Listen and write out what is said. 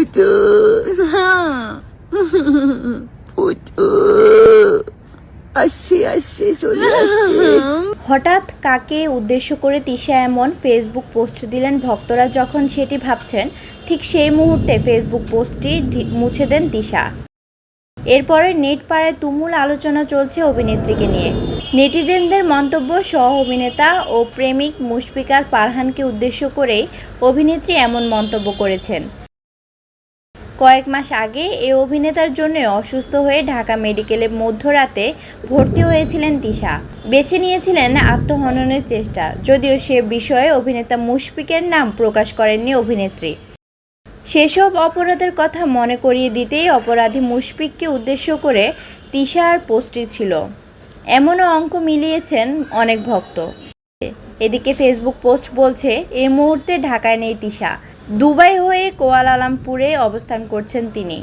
পুতুল পুতুল আসছে আসছে চলে আসছে হঠাৎ কাকে উদ্দেশ্য করে তিশা এমন ফেসবুক পোস্ট দিলেন ভক্তরা যখন সেটি ভাবছেন ঠিক সেই মুহূর্তে ফেসবুক পোস্টটি মুছে দেন তিশা। এরপরে নেট পাড়ায় তুমুল আলোচনা চলছে অভিনেত্রীকে নিয়ে। নেটিজেনদের মন্তব্য সহ অভিনেতা ও প্রেমিক মুশফিকার পারহানকে উদ্দেশ্য করেই অভিনেত্রী এমন মন্তব্য করেছেন। কয়েক মাস আগে এ অভিনেতার জন্য অসুস্থ হয়ে ঢাকা মেডিকেলে মধ্যরাতে ভর্তি হয়েছিলেন তিশা। বেছে নিয়েছিলেন আত্মহননের চেষ্টা, যদিও সে বিষয়ে অভিনেতা মুশফিকের নাম প্রকাশ করেননি অভিনেত্রী। সেসব অপরাধের কথা মনে করিয়ে দিতেই অপরাধী মুশফিককে উদ্দেশ্য করে তিশার পোস্টটি ছিল। এমনও অঙ্ক মিলিয়েছেন অনেক ভক্ত। এদিকে ফেসবুক পোস্ট বলছে, এ মুহূর্তে ঢাকায় নেই তিশা। দুবাই হয়ে কোয়ালালামপুরে অবস্থান করছেন তিনি।